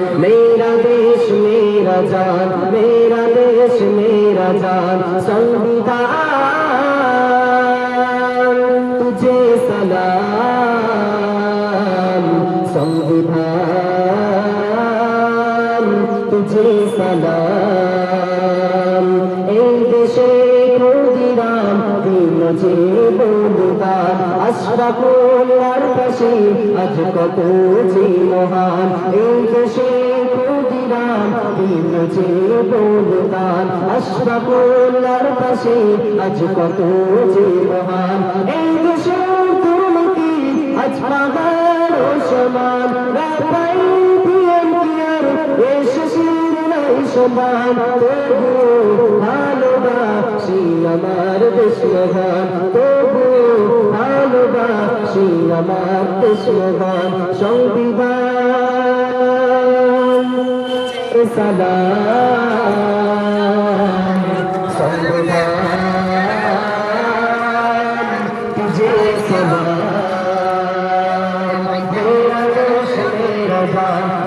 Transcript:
मेरा देश मेरा जान मेरा देश मेरा जान संविधान तुझे सलाम संविधान तुझे सलाम যে বন্ধুদান আশরাফুল্লার পাশে আজ কত যে মহান। এই দেশে ক্ষুদিরাম দিন যে বন্ধুদান আশরাফুল্লার পাশে আজ কত যে মহান। এই দেশে দুর্নীতি আজ পাহাড় সমান রাখাই পিএম কিয়ার এসেছিল নাই সমান তবু ভালোবাসি আমার। স্লোগান তবু ভালোবাসি আমার স্লোগান সংবিধান সাদা Bye.